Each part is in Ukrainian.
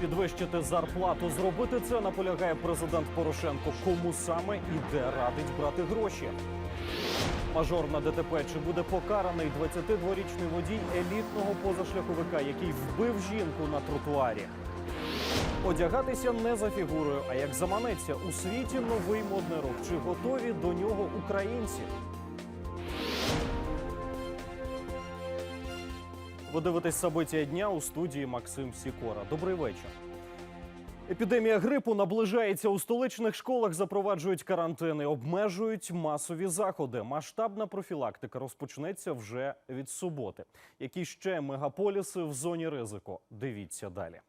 Підвищити зарплату, зробити це наполягає президент Порошенко. Кому саме і де радить брати гроші? Мажор на ДТП чи буде покараний 22-річний водій елітного позашляховика, який вбив жінку на тротуарі? Одягатися не за фігурою, а як заманеться у світі новий модний рух. Чи готові до нього українці? Ви дивитесь собиття дня у студії Максим Сікора. Добрий вечір. Епідемія грипу наближається у столичних школах. Запроваджують карантини, обмежують масові заходи. Масштабна профілактика розпочнеться вже від суботи. Які ще мегаполіси в зоні ризику? Дивіться далі.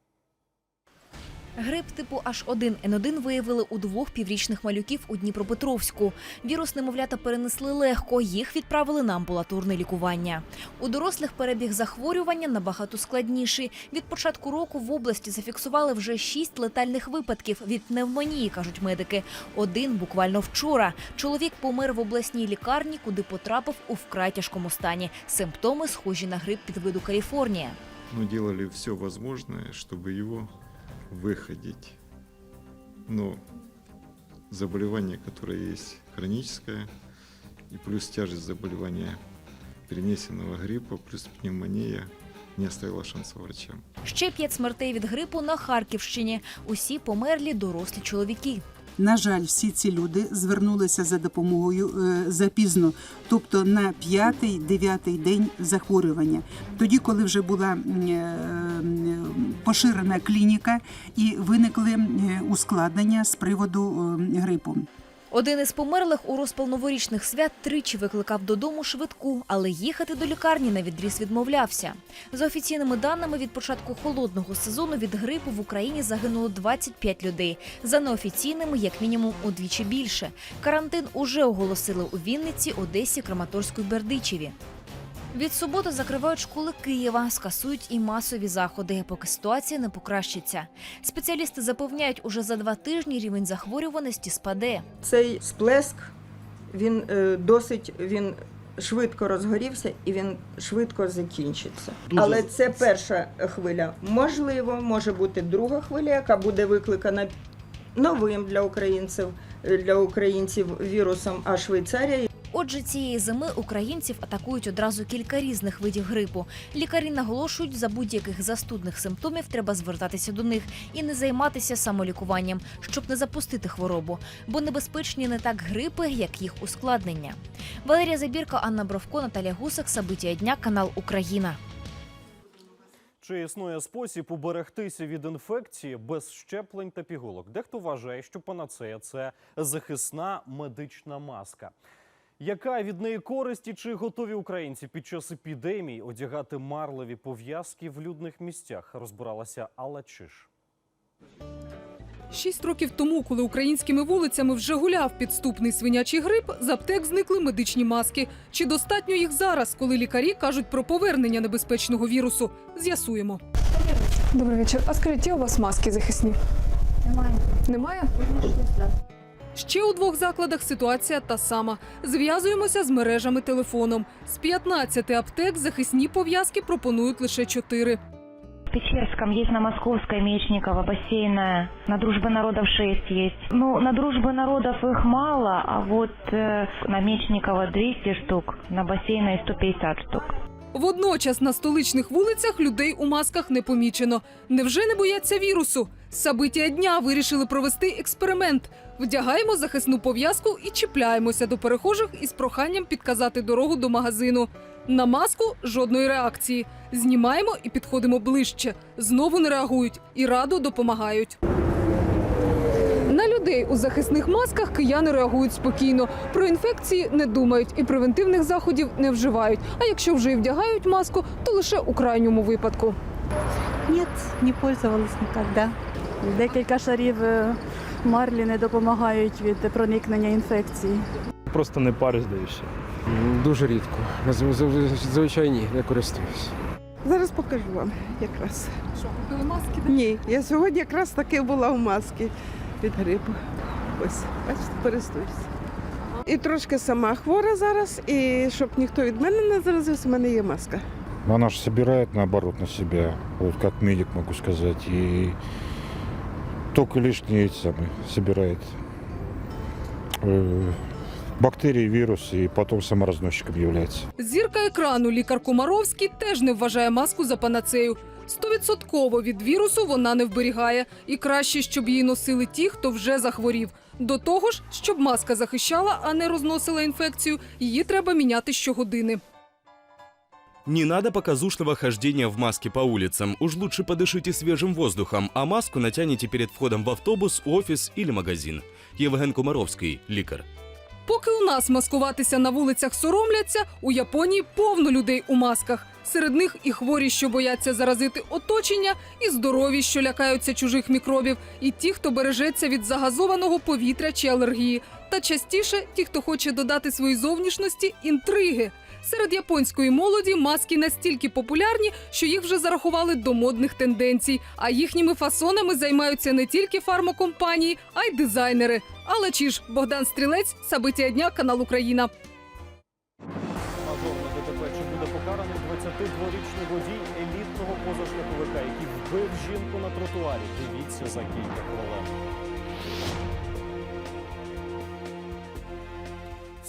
Грип типу H1N1 виявили у двох піврічних малюків у Дніпропетровську. Вірус немовлята перенесли легко, їх відправили на амбулаторне лікування. У дорослих перебіг захворювання набагато складніший. Від початку року в області зафіксували вже шість летальних випадків від пневмонії, кажуть медики. Один буквально вчора. Чоловік помер в обласній лікарні, куди потрапив у вкрай тяжкому стані. Симптоми схожі на грип під виду Каліфорнія. Мы делали все возможное, чтобы его выходить. Ну, заболевание, которое есть хроническое, и плюс тяжесть заболевания перенесенного гриппа, плюс пневмония, не оставила шанса врачам. Ще п'ять смертей від грипу на Харківщині. Усі померлі дорослі чоловіки. На жаль, всі ці люди звернулися за допомогою е, запізно, тобто на п'ятий, дев'ятий день захворювання. Тоді, коли вже була е, поширена клініка і виникли е, ускладнення з приводу е, грипу. Один із померлих у розпал новорічних свят тричі викликав додому швидку, але їхати до лікарні на відріз відмовлявся. За офіційними даними, від початку холодного сезону від грипу в Україні загинуло 25 людей. За неофіційними, як мінімум, удвічі більше. Карантин уже оголосили у Вінниці, Одесі, Краматорську і Бердичеві. Від суботи закривають школи Києва, скасують і масові заходи, поки ситуація не покращиться. Спеціалісти запевняють, уже за два тижні рівень захворюваності спаде. Цей сплеск він е, досить він швидко розгорівся і він швидко закінчиться. Але це перша хвиля. Можливо, може бути друга хвиля, яка буде викликана новим для українців для українців вірусом, а Швейцарія Отже, цієї зими українців атакують одразу кілька різних видів грипу. Лікарі наголошують, за будь-яких застудних симптомів треба звертатися до них і не займатися самолікуванням, щоб не запустити хворобу, бо небезпечні не так грипи, як їх ускладнення. Валерія Забірка, Анна Бровко, Наталя Гусак, Сабиття дня, канал Україна. Чи існує спосіб уберегтися від інфекції без щеплень та пігулок? Дехто вважає, що панацея це захисна медична маска. Яка від неї користь і чи готові українці під час епідемії одягати марливі пов'язки в людних місцях? Розбиралася Алла Чиш. Шість років тому, коли українськими вулицями вже гуляв підступний свинячий грип, з аптек зникли медичні маски. Чи достатньо їх зараз, коли лікарі кажуть про повернення небезпечного вірусу? З'ясуємо. Добрий вечір. А скажіть, є у вас маски захисні? Немає. Немає? Ще у двох закладах ситуація та сама. Зв'язуємося з мережами телефоном. З 15 аптек захисні пов'язки пропонують лише 4. В Печерском есть на Московской, Мечникова, бассейная. На Дружбы народов 6 есть. Ну, на Дружбы народов их мало, а вот э, на Мечникова 200 штук, на бассейной 150 штук. Водночас на столичних вулицях людей у масках не помічено. Невже не бояться вірусу? Сабиття дня вирішили провести експеримент. Вдягаємо захисну пов'язку і чіпляємося до перехожих із проханням підказати дорогу до магазину. На маску жодної реакції. Знімаємо і підходимо ближче. Знову не реагують і радо допомагають. На людей у захисних масках кияни реагують спокійно. Про інфекції не думають і превентивних заходів не вживають. А якщо вже і вдягають маску, то лише у крайньому випадку. Нет, не пользовалась никогда. Декілька шарів е, марлі не допомагають від проникнення інфекції. Просто не парюсь даюся. Дуже рідко. З- з- Зазвичай ні, не користуюсь. Зараз покажу вам якраз. Що купили маски? Ні, я сьогодні якраз таки була в маски від грипу. Ось, бачите, користуюсь. І трошки сама хвора зараз, і щоб ніхто від мене не заразився, в мене є маска. Она же собирает, наоборот, на себя, вот как медик могу сказать, и только лишние эти самые собирает э, бактерии, вирусы, и потом саморазносчиком является. Зірка екрану лікар Комаровський теж не вважає маску за панацею. Стовідсотково від вірусу вона не вберігає, і краще, щоб її носили ті, хто вже захворів. До того ж, щоб маска захищала, а не розносила інфекцію, її треба міняти щогодини. Не надо показушного хождения в маске по улицам. Уж лучше подышите свежим воздухом, а маску натяните перед входом в автобус, офис или магазин. Євген Комаровський, лікар. Поки у нас маскуватися на вулицях соромляться, у Японії повно людей у масках. Серед них і хворі, що бояться заразити оточення, і здорові, що лякаються чужих мікробів, і ті, хто бережеться від загазованого повітря чи алергії. Та частіше ті, хто хоче додати своїй зовнішності інтриги. Серед японської молоді маски настільки популярні, що їх вже зарахували до модних тенденцій. А їхніми фасонами займаються не тільки фармакомпанії, а й дизайнери. Але чи ж Богдан Стрілець, Сабиття дня, канал Україна. Покараний 22-річний водій елітного позашляховика, який вбив жінку на тротуарі. Дивіться за кілька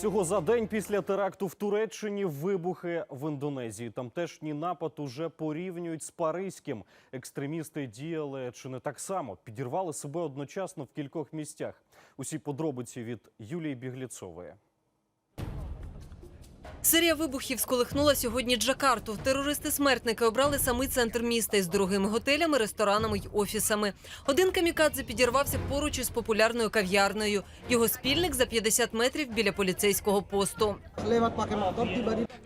Всього за день після теракту в Туреччині вибухи в Індонезії. Тамтешній напад уже порівнюють з паризьким. Екстремісти діяли чи не так само, підірвали себе одночасно в кількох місцях. Усі подробиці від Юлії Бігліцової. Серія вибухів сколихнула сьогодні Джакарту. Терористи-смертники обрали самий центр міста із дорогими готелями, ресторанами й офісами. Один камікадзе підірвався поруч із популярною кав'ярнею. Його спільник за 50 метрів біля поліцейського посту.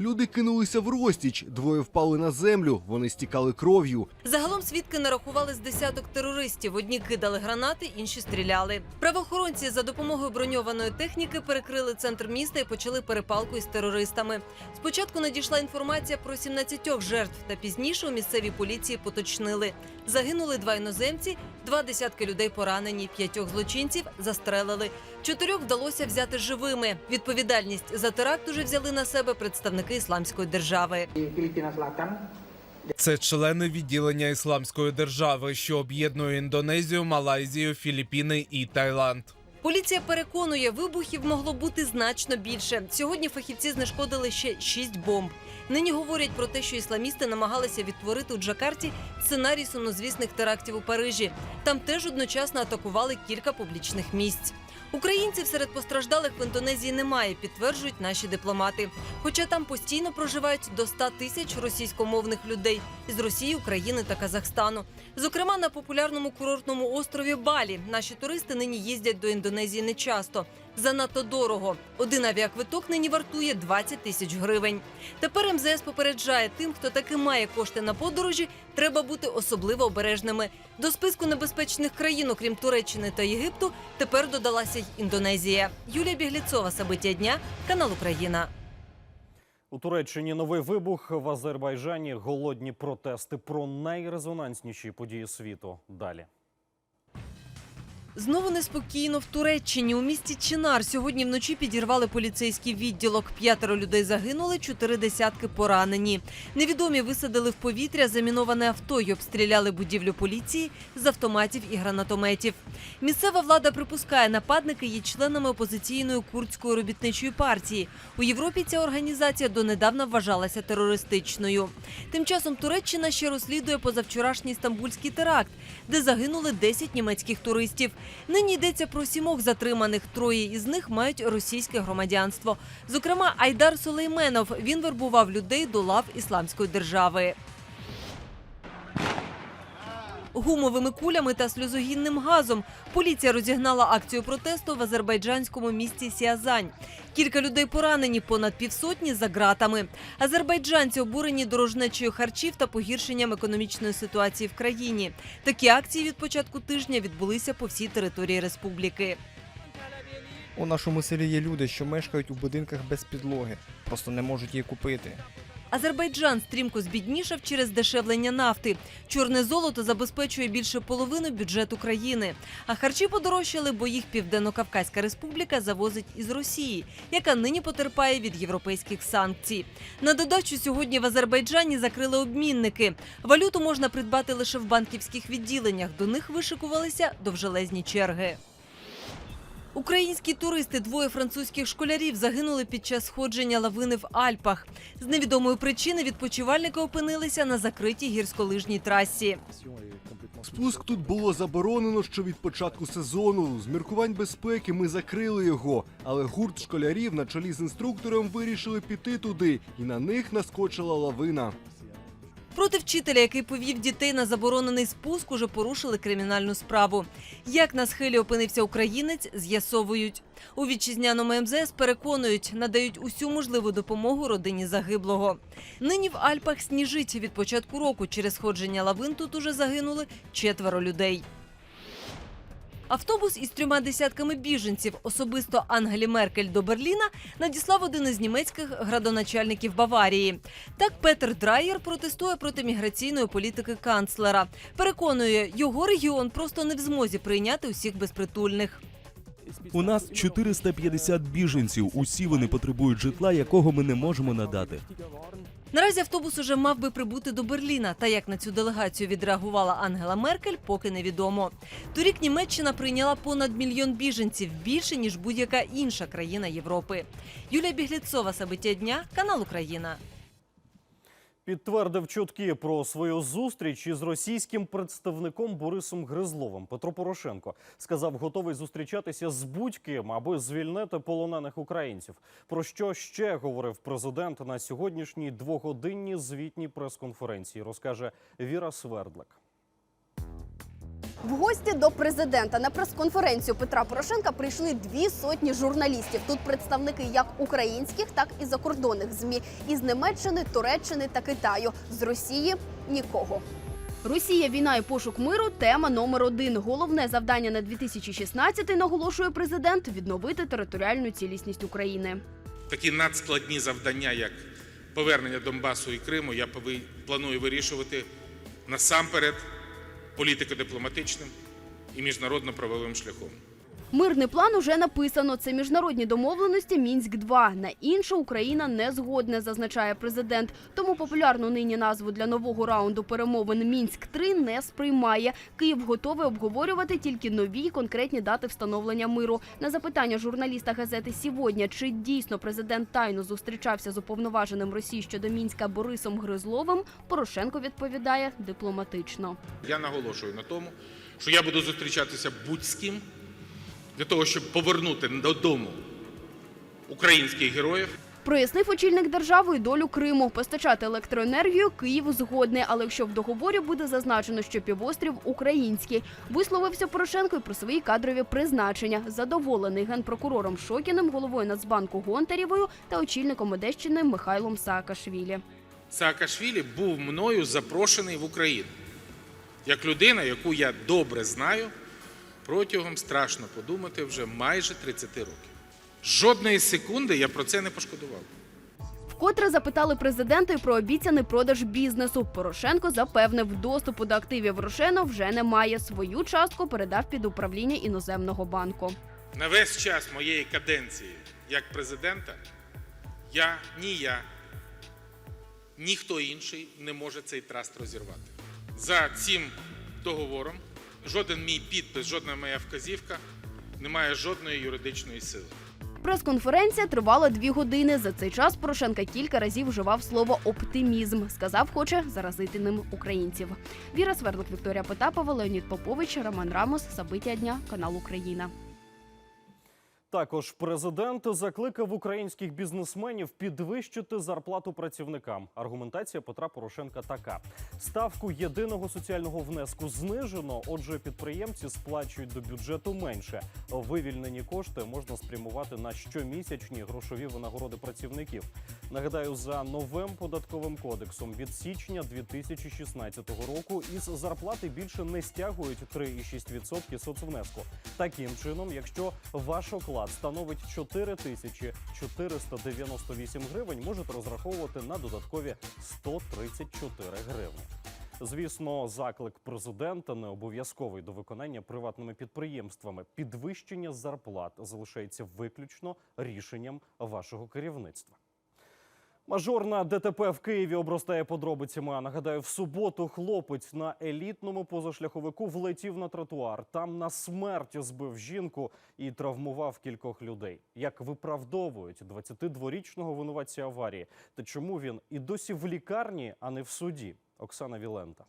Люди кинулися в розтіч, двоє впали на землю, вони стікали кров'ю. Загалом свідки нарахували з десяток терористів. Одні кидали гранати, інші стріляли. Правоохоронці за допомогою броньованої техніки перекрили центр міста і почали перепалку із терористами. Спочатку надійшла інформація про 17 жертв, та пізніше у місцевій поліції поточнили. Загинули два іноземці, два десятки людей поранені, п'ятьох злочинців застрелили. Чотирьох вдалося взяти живими. Відповідальність за теракт уже взяли на себе представники ісламської держави. Це члени відділення ісламської держави, що об'єднує Індонезію, Малайзію, Філіппіни і Таїланд. Поліція переконує, вибухів могло бути значно більше. Сьогодні фахівці знешкодили ще шість бомб. Нині говорять про те, що ісламісти намагалися відтворити у Джакарті сценарій сумнозвісних терактів у Парижі. Там теж одночасно атакували кілька публічних місць. Українців серед постраждалих в Індонезії немає, підтверджують наші дипломати. Хоча там постійно проживають до 100 тисяч російськомовних людей із Росії, України та Казахстану. Зокрема, на популярному курортному острові Балі наші туристи нині їздять до Індонезії нечасто. Занадто дорого. Один авіаквиток нині вартує 20 тисяч гривень. Тепер МЗС попереджає тим, хто таки має кошти на подорожі, треба бути особливо обережними. До списку небезпечних країн, окрім Туреччини та Єгипту, тепер додалася й Індонезія. Юлія Бігліцова, Сабиття дня, канал Україна. У Туреччині новий вибух в Азербайджані. Голодні протести про найрезонансніші події світу. Далі. Знову неспокійно в Туреччині. У місті Чинар сьогодні вночі підірвали поліцейський відділок. П'ятеро людей загинули, чотири десятки поранені. Невідомі висадили в повітря заміноване авто й обстріляли будівлю поліції з автоматів і гранатометів. Місцева влада припускає, нападники є членами опозиційної курдської робітничої партії. У Європі ця організація донедавна вважалася терористичною. Тим часом Туреччина ще розслідує позавчорашній стамбульський теракт, де загинули 10 німецьких туристів. Нині йдеться про сімох затриманих. Троє із них мають російське громадянство. Зокрема, Айдар Солейменов. Він вербував людей до лав ісламської держави. Гумовими кулями та сльозогінним газом поліція розігнала акцію протесту в азербайджанському місті Сіазань. Кілька людей поранені, понад півсотні за ґратами. Азербайджанці обурені дорожнечою харчів та погіршенням економічної ситуації в країні. Такі акції від початку тижня відбулися по всій території республіки. У нашому селі є люди, що мешкають у будинках без підлоги, просто не можуть її купити. Азербайджан стрімко збіднішав через дешевлення нафти. Чорне золото забезпечує більше половини бюджету країни. А харчі подорожчали, бо їх Південно-Кавказька республіка завозить із Росії, яка нині потерпає від європейських санкцій. На додачу сьогодні в Азербайджані закрили обмінники. Валюту можна придбати лише в банківських відділеннях. До них вишикувалися довжелезні черги. Українські туристи, двоє французьких школярів, загинули під час сходження лавини в Альпах. З невідомої причини відпочивальники опинилися на закритій гірськолижній трасі. Спуск тут було заборонено ще від початку сезону. З міркувань безпеки ми закрили його, але гурт школярів на чолі з інструктором вирішили піти туди, і на них наскочила лавина. Проти вчителя, який повів дітей на заборонений спуск, уже порушили кримінальну справу. Як на схилі опинився українець, з'ясовують. У вітчизняному МЗС переконують, надають усю можливу допомогу родині загиблого. Нині в Альпах сніжить. Від початку року через сходження лавин тут уже загинули четверо людей. Автобус із трьома десятками біженців, особисто Ангелі Меркель до Берліна, надіслав один із німецьких градоначальників Баварії. Так Петер Драйєр протестує проти міграційної політики канцлера. Переконує, його регіон просто не в змозі прийняти усіх безпритульних. У нас 450 біженців. Усі вони потребують житла, якого ми не можемо надати. Наразі автобус уже мав би прибути до Берліна. Та як на цю делегацію відреагувала Ангела Меркель, поки невідомо. Торік Німеччина прийняла понад мільйон біженців більше ніж будь-яка інша країна Європи. Юлія Бігліцова, Сабиття дня, канал Україна. Підтвердив чутки про свою зустріч із російським представником Борисом Гризловим. Петро Порошенко сказав, готовий зустрічатися з будь-ким, аби звільнити полонених українців. Про що ще говорив президент на сьогоднішній двогодинній звітній прес-конференції, розкаже Віра Свердлик. В гості до президента на прес-конференцію Петра Порошенка прийшли дві сотні журналістів. Тут представники як українських, так і закордонних змі із Німеччини, Туреччини та Китаю. З Росії нікого. Росія, війна і пошук миру тема номер один. Головне завдання на 2016-й, наголошує президент відновити територіальну цілісність України. Такі надскладні завдання, як повернення Донбасу і Криму, я планую вирішувати насамперед політико-дипломатичним і міжнародно-правовим шляхом. Мирний план уже написано. Це міжнародні домовленості Мінськ 2 На інше Україна не згодна, зазначає президент. Тому популярну нині назву для нового раунду перемовин Мінськ 3 не сприймає. Київ готовий обговорювати тільки нові конкретні дати встановлення миру. На запитання журналіста газети сьогодні, чи дійсно президент тайно зустрічався з уповноваженим Росії щодо мінська Борисом Гризловим, Порошенко відповідає дипломатично. Я наголошую на тому, що я буду зустрічатися будь з ким для того, щоб повернути додому українських героїв. Прояснив очільник держави і долю Криму. Постачати електроенергію Київ згодний, але якщо в договорі буде зазначено, що півострів український, висловився Порошенко й про свої кадрові призначення. Задоволений генпрокурором Шокіним, головою Нацбанку Гонтарєвою та очільником Одещини Михайлом Саакашвілі. Саакашвілі був мною запрошений в Україну як людина, яку я добре знаю протягом страшно подумати вже майже 30 років. Жодної секунди я про це не пошкодував. Вкотре запитали президента про обіцяний продаж бізнесу. Порошенко запевнив, доступу до активів Рошено вже немає. Свою частку передав під управління іноземного банку. На весь час моєї каденції як президента я ні я, ні хто інший не може цей траст розірвати. За цим договором жоден мій підпис, жодна моя вказівка не має жодної юридичної сили. Прес-конференція тривала дві години. За цей час Порошенка кілька разів вживав слово оптимізм. Сказав, хоче заразити ним українців. Віра Свердлик, Вікторія Потапова, Леонід Попович, Роман Рамос. Забиття дня, канал Україна. Також президент закликав українських бізнесменів підвищити зарплату працівникам. Аргументація Петра Порошенка така: ставку єдиного соціального внеску знижено. Отже, підприємці сплачують до бюджету менше. Вивільнені кошти можна спрямувати на щомісячні грошові винагороди працівників. Нагадаю, за новим податковим кодексом від січня 2016 року із зарплати більше не стягують 3,6% соцвнеску. Таким чином, якщо ваш оклад зарплат становить 4 тисячі 498 гривень, можете розраховувати на додаткові 134 гривні. Звісно, заклик президента не обов'язковий до виконання приватними підприємствами. Підвищення зарплат залишається виключно рішенням вашого керівництва. Мажорна ДТП в Києві обростає подробицями. А нагадаю, в суботу хлопець на елітному позашляховику влетів на тротуар. Там на смерть збив жінку і травмував кількох людей. Як виправдовують 22-річного винуватця аварії, та чому він і досі в лікарні, а не в суді? Оксана Вілента.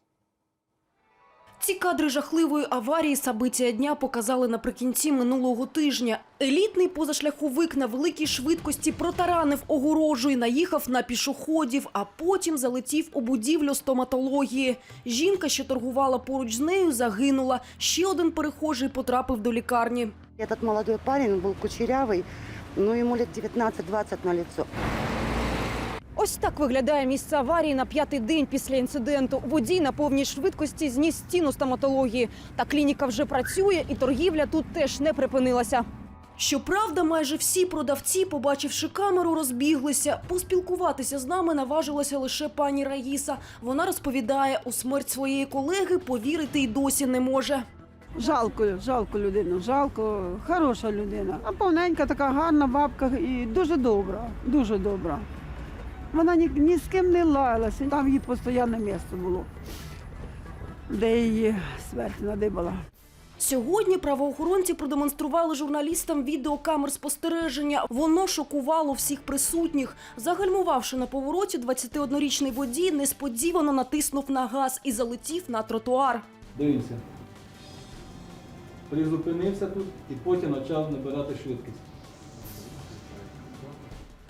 Ці кадри жахливої аварії Сабиття дня показали наприкінці минулого тижня. Елітний позашляховик на великій швидкості протаранив огорожу і наїхав на пішоходів, а потім залетів у будівлю стоматології. Жінка, що торгувала поруч з нею, загинула. Ще один перехожий потрапив до лікарні. Этот молодой парень был кучерявый, ну ему лет 19-20 на лицо. Ось так виглядає місце аварії на п'ятий день після інциденту. Водій на повній швидкості зніс стіну стоматології. Та клініка вже працює, і торгівля тут теж не припинилася. Щоправда, майже всі продавці, побачивши камеру, розбіглися. Поспілкуватися з нами наважилася лише пані Раїса. Вона розповідає, у смерть своєї колеги повірити й досі не може. Жалко, жалко людину, жалко, хороша людина. А повненька, така гарна бабка і дуже добра, дуже добра. Вона ні, ні з ким не лаялася, там її постійне місце було, де її смерть надибала. Сьогодні правоохоронці продемонстрували журналістам відеокамер спостереження. Воно шокувало всіх присутніх. Загальмувавши на повороті, 21-річний водій несподівано натиснув на газ і залетів на тротуар. Дивимося. Призупинився тут і потім почав набирати швидкість.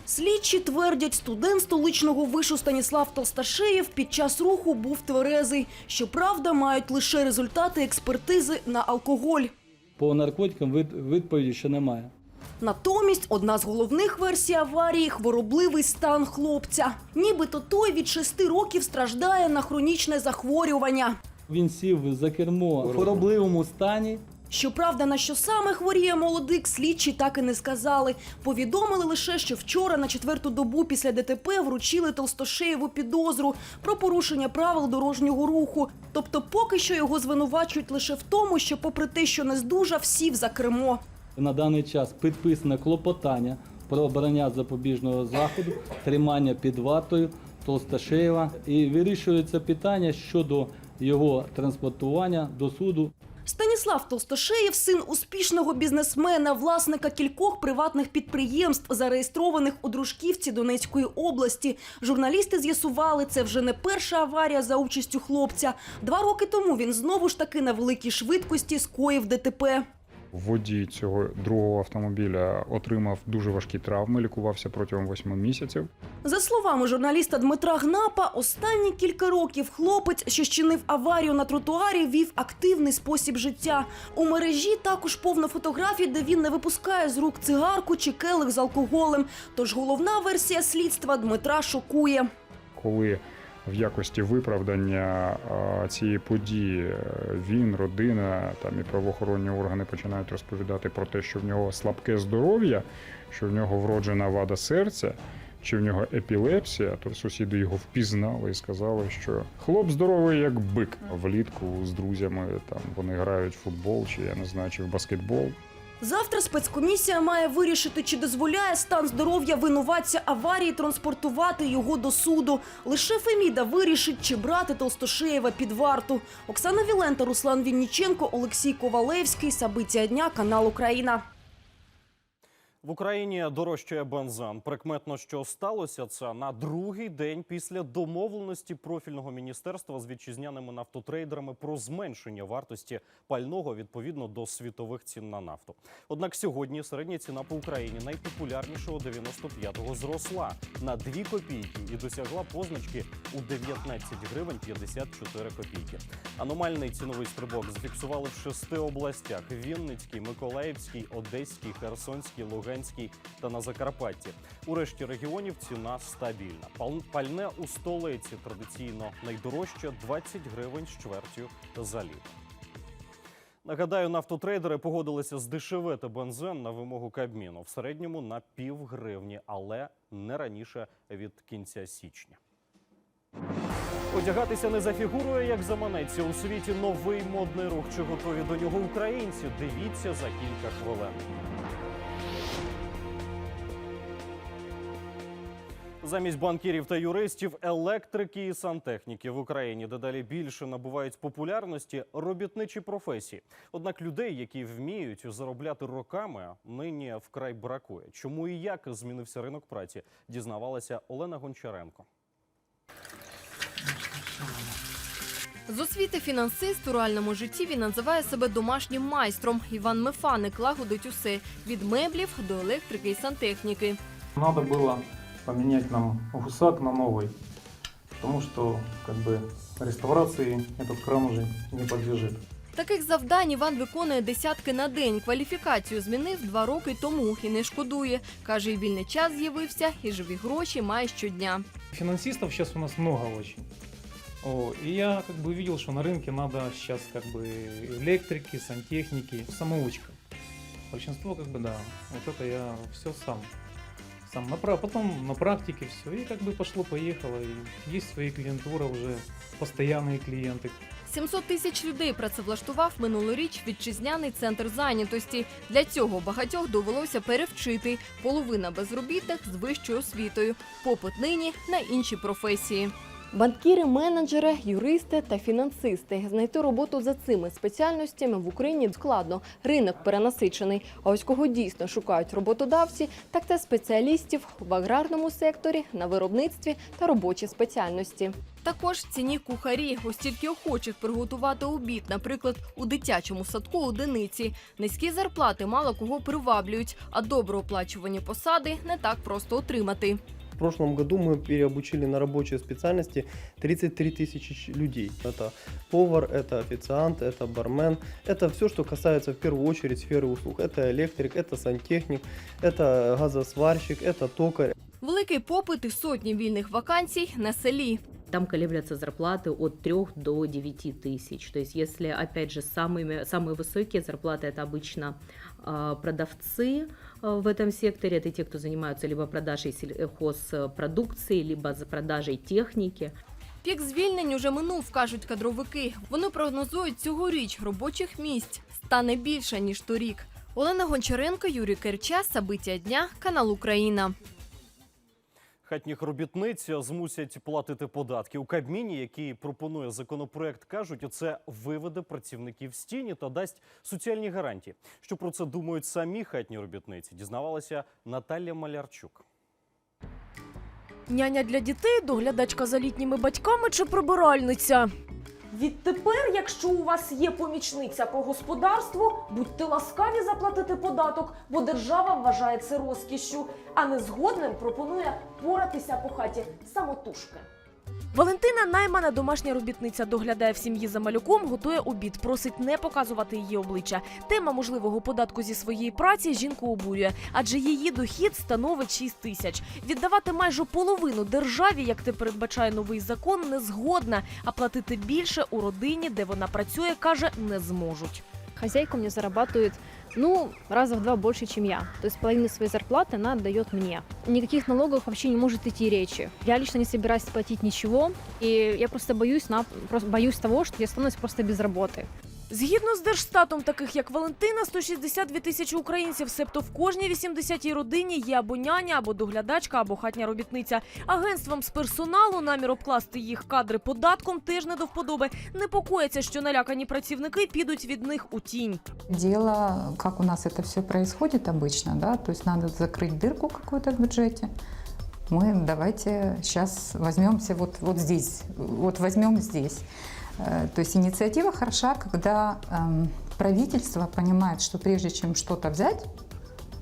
Слідчі твердять, студент столичного вишу Станіслав Толсташеєв під час руху був тверезий. Щоправда, мають лише результати експертизи на алкоголь. По наркотикам від, відповіді ще немає. Натомість одна з головних версій аварії хворобливий стан хлопця. Нібито той від шести років страждає на хронічне захворювання. Він сів за кермо в хворобливому стані. Щоправда, на що саме хворіє молодик, слідчі так і не сказали. Повідомили лише, що вчора на четверту добу після ДТП вручили Толстошеєву підозру про порушення правил дорожнього руху. Тобто, поки що його звинувачують лише в тому, що, попри те, що не здужав, сів за кермо. На даний час підписане клопотання про обрання запобіжного заходу, тримання під вартою Толсташеєва і вирішується питання щодо його транспортування до суду. Станіслав Толстошеєв – син успішного бізнесмена, власника кількох приватних підприємств, зареєстрованих у Дружківці Донецької області. Журналісти з'ясували, це вже не перша аварія за участю хлопця. Два роки тому він знову ж таки на великій швидкості скоїв ДТП. Водій цього другого автомобіля отримав дуже важкі травми, лікувався протягом восьми місяців. За словами журналіста Дмитра Гнапа, останні кілька років хлопець, що щинив аварію на тротуарі, вів активний спосіб життя. У мережі також повно фотографій, де він не випускає з рук цигарку чи келих з алкоголем. Тож головна версія слідства Дмитра шокує. Коли в якості виправдання цієї події е, він, родина там і правоохоронні органи починають розповідати про те, що в нього слабке здоров'я, що в нього вроджена вада серця. Чи в нього епілепсія, то сусіди його впізнали і сказали, що хлоп здоровий як бик влітку з друзями. Там вони грають в футбол, чи я не знаю, чи в баскетбол. Завтра спецкомісія має вирішити, чи дозволяє стан здоров'я винуватця аварії транспортувати його до суду. Лише Феміда вирішить, чи брати Толстошеєва під варту. Оксана Вілента, Руслан Вінніченко, Олексій Ковалевський. Сабиця дня, канал Україна. В Україні дорожчає бензин. Прикметно, що сталося це на другий день після домовленості профільного міністерства з вітчизняними нафтотрейдерами про зменшення вартості пального відповідно до світових цін на нафту. Однак сьогодні середня ціна по Україні найпопулярнішого 95-го зросла на 2 копійки і досягла позначки у 19 гривень 54 копійки. Аномальний ціновий стрибок зафіксували в шести областях: Вінницький, Миколаївський, Одеський, Херсонський, Луганський та на Закарпатті. У решті регіонів ціна стабільна. Пальне у столиці традиційно найдорожче 20 гривень з чвертю за літр. Нагадаю, нафтотрейдери погодилися здешевити бензин на вимогу Кабміну в середньому на пів гривні, але не раніше від кінця січня. Одягатися не за фігурою, як заманеться у світі новий модний рух. Чи готові до нього українці? Дивіться за кілька хвилин. Замість банкірів та юристів, електрики і сантехніки в Україні дедалі більше набувають популярності робітничі професії. Однак людей, які вміють заробляти роками, нині вкрай бракує. Чому і як змінився ринок праці, дізнавалася Олена Гончаренко. З освіти фінансист у реальному житті він називає себе домашнім майстром. Іван Мефаник лагодить усе від меблів до електрики і сантехніки. Надо было поменять нам гусак на новый, потому что как бы реставрации этот кран уже не подлежит. Таких завдань Іван виконує десятки на день. Кваліфікацію змінив два роки тому і не шкодує. Каже, і вільний час з'явився, і живі гроші має щодня. Финансистов сейчас у нас много очень. О, и я как бы увидел, что на рынке надо сейчас как бы электрики, сантехники, самоучка. Большинство как бы да, вот это я все сам. Сам на, пра- потом на практике все, и как бы пошло-поехало, и есть свои клиентура уже, постоянные клиенты, 700 тисяч людей працевлаштував минулоріч вітчизняний центр зайнятості. Для цього багатьох довелося перевчити. Половина безробітних з вищою освітою. Попит нині на інші професії. Банкіри, менеджери, юристи та фінансисти. Знайти роботу за цими спеціальностями в Україні складно. Ринок перенасичений. А ось кого дійсно шукають роботодавці, так це спеціалістів в аграрному секторі, на виробництві та робочі спеціальності. Також ціні кухарі, ось тільки охочих приготувати обід, наприклад, у дитячому садку одиниці. Низькі зарплати мало кого приваблюють, а добре оплачувані посади не так просто отримати. В прошлом году мы переобучили на рабочие специальности 33 тысячи ч- людей. Это повар, это официант, это бармен. Это все, что касается в первую очередь сферы услуг. Это электрик, это сантехник, это газосварщик, это токарь. Великий попит і сотні вільних вакансій на селі. Там колеблятся зарплаты от 3 до 9 тысяч. То есть, если, опять же, самыми, самые высокие зарплаты это обычно а, продавцы а, в этом секторе, это те, кто занимаются либо продажей сельхозпродукции, либо за продажей техники. Пік звільнень уже минув, кажуть кадровики. Вони прогнозують цьогоріч робочих місць стане більше ніж торік. Олена Гончаренко, Юрій Керча, Сабиття дня, канал Україна. Хатніх робітниць змусять платити податки у Кабміні, який пропонує законопроект, кажуть, це виведе працівників з тіні та дасть соціальні гарантії. Що про це думають самі хатні робітниці? Дізнавалася Наталія Малярчук. Няня для дітей, доглядачка за літніми батьками чи прибиральниця. Відтепер, якщо у вас є помічниця по господарству, будьте ласкаві заплатити податок, бо держава вважає це розкішшю, а незгодним пропонує поратися по хаті самотужки. Валентина наймана домашня робітниця доглядає в сім'ї за малюком, готує обід, просить не показувати її обличчя. Тема можливого податку зі своєї праці жінку обурює, адже її дохід становить 6 тисяч. Віддавати майже половину державі, як те передбачає новий закон, не згодна, а платити більше у родині, де вона працює, каже, не зможуть. Хозяйка мне зарабатывает, ну, раза в два больше, чем я. То есть половину своей зарплаты она отдает мне. Никаких налогов вообще не может идти речи. Я лично не собираюсь платить ничего, и я просто боюсь, на, просто боюсь того, что я останусь просто без работы. Згідно з держстатом, таких як Валентина, 162 тисячі українців, себто в кожній 80-й родині є або няня, або доглядачка, або хатня робітниця. Агентствам з персоналу намір обкласти їх кадри податком теж не до вподоби. Непокояться, що налякані працівники підуть від них у тінь. Дело, как у нас это все происходит обычно, да, то есть надо закрыть дырку какую-то в бюджете. Мы давайте сейчас возьмемся вот, вот здесь, вот возьмем здесь. Э, То есть инициатива хороша, когда правительство понимает, что прежде чем что-то взять,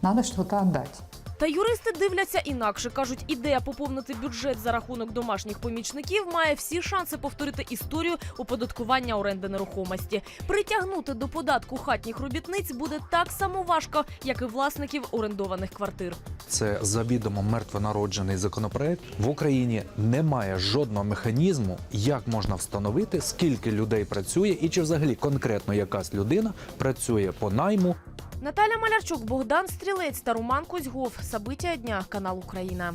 надо что-то отдать. Та юристи дивляться інакше. кажуть, ідея поповнити бюджет за рахунок домашніх помічників має всі шанси повторити історію оподаткування оренди нерухомості. Притягнути до податку хатніх робітниць буде так само важко, як і власників орендованих квартир. Це завідомо мертвонароджений законопроект. В Україні немає жодного механізму, як можна встановити, скільки людей працює, і чи взагалі конкретно якась людина працює по найму Наталя Малярчук, Богдан Стрілець та Роман Кузьгов. Собиття дня. Канал Україна.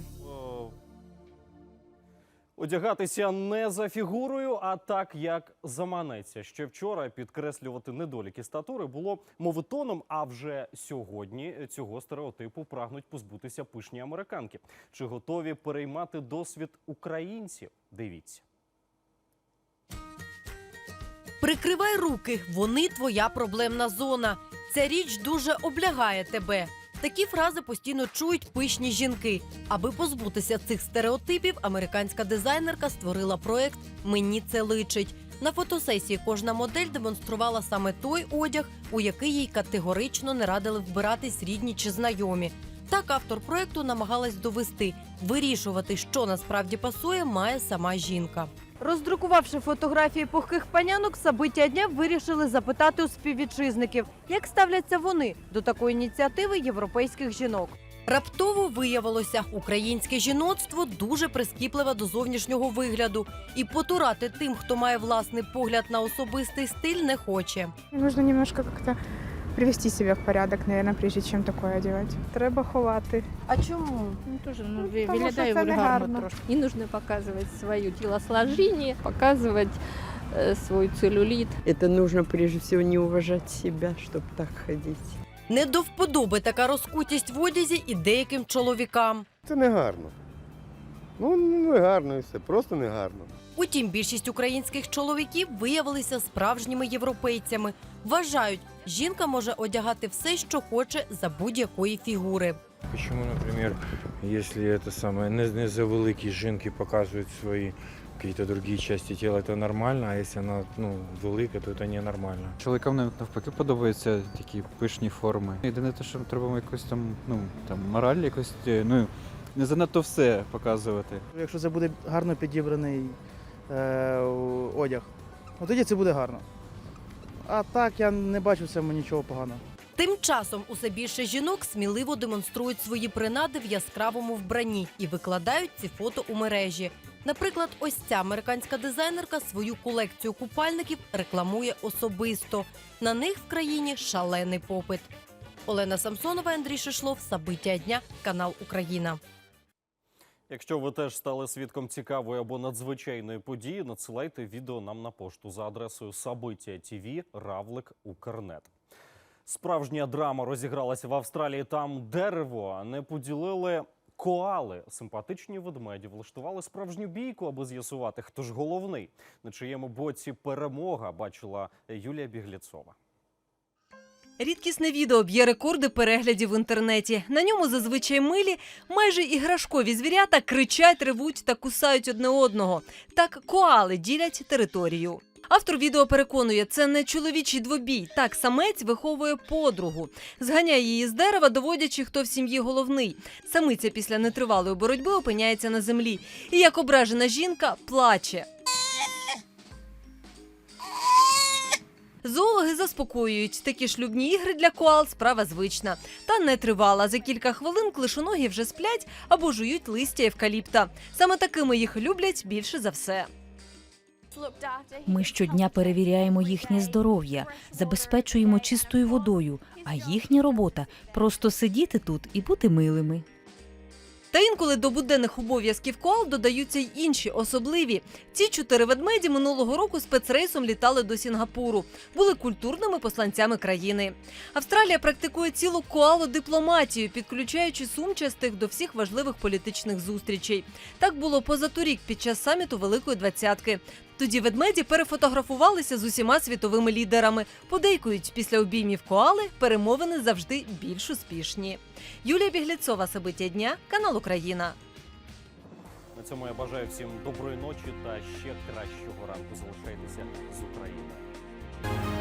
Одягатися не за фігурою, а так, як заманеться. Ще вчора підкреслювати недоліки статури було мовитоном, а вже сьогодні цього стереотипу прагнуть позбутися пишні американки. Чи готові переймати досвід українців? Дивіться. Прикривай руки, вони твоя проблемна зона. Ця річ дуже облягає тебе. Такі фрази постійно чують пишні жінки. Аби позбутися цих стереотипів, американська дизайнерка створила проект Мені це личить. На фотосесії кожна модель демонструвала саме той одяг, у який їй категорично не радили вбиратись рідні чи знайомі. Так автор проекту намагалась довести вирішувати, що насправді пасує, має сама жінка. Роздрукувавши фотографії пухких панянок, собиття дня вирішили запитати у співвітчизників, як ставляться вони до такої ініціативи європейських жінок. Раптово виявилося, українське жіноцтво дуже прискіпливе до зовнішнього вигляду, і потурати тим, хто має власний погляд на особистий стиль, не хоче. Нужно немножко как-то привести себя в порядок, наверное, прежде чем такое одевать. Треба ховати. А чому? Ну, тоже, ну, Ну, ви- тому що виглядає це вульгарно негарно. трошки. Не нужно показывать свое телосложение, показывать э, свой целлюлит. Это нужно прежде всего не уважать себя, чтобы так ходить. Не до вподоби така розкутість в одязі і деяким чоловікам. Це не гарно. Ну, не гарно і все, просто не гарно. Утім, більшість українських чоловіків виявилися справжніми європейцями. Вважають, жінка може одягати все, що хоче за будь-якої фігури. Почему, например, если это самое не, не завеликі жінки показують свої какие-то другие части тела, это нормально, а если она ну, велика, то это ненормально. Чоловікам нав- навпаки подобаються такі пишні форми. Єдине те, що треба якось там, ну там мораль якось, е, ну не занадто все показувати. Якщо це буде гарно підібраний е, одяг, от тоді це буде гарно. А так я не бачу в цьому нічого поганого. Тим часом усе більше жінок сміливо демонструють свої принади в яскравому вбранні і викладають ці фото у мережі. Наприклад, ось ця американська дизайнерка свою колекцію купальників рекламує особисто. На них в країні шалений попит. Олена Самсонова, Андрій Шишлов, Сабиття дня, канал Україна. Якщо ви теж стали свідком цікавої або надзвичайної події, надсилайте відео нам на пошту за адресою Сабиття Равлик Укрнет. Справжня драма розігралася в Австралії. Там дерево не поділили коали. Симпатичні ведмеді влаштували справжню бійку, аби з'ясувати, хто ж головний. На чиєму боці перемога бачила Юлія Бігліцова. Рідкісне відео б'є рекорди переглядів в інтернеті. На ньому зазвичай милі, майже іграшкові звірята кричать, ревуть та кусають одне одного. Так коали ділять територію. Автор відео переконує, це не чоловічий двобій. Так самець виховує подругу, зганяє її з дерева, доводячи, хто в сім'ї головний. Самиця після нетривалої боротьби опиняється на землі. І як ображена жінка плаче. Зоологи заспокоюють, такі шлюбні ігри для коал справа звична. Та не тривала. За кілька хвилин клишоногі вже сплять або жують листя евкаліпта. Саме такими їх люблять більше за все. Ми щодня перевіряємо їхнє здоров'я, забезпечуємо чистою водою, а їхня робота просто сидіти тут і бути милими. Та інколи до буденних обов'язків коал додаються й інші особливі. Ці чотири ведмеді минулого року спецрейсом літали до Сінгапуру, були культурними посланцями країни. Австралія практикує цілу коалу-дипломатію, підключаючи сумчастих до всіх важливих політичних зустрічей. Так було позаторік під час саміту Великої Двадцятки. Тоді ведмеді перефотографувалися з усіма світовими лідерами. Подейкують, після обіймів коали перемовини завжди більш успішні. Юлія Бігліцова, Собиття дня, канал Україна. На цьому я бажаю всім доброї ночі та ще кращого ранку. Залишайтеся з Україною.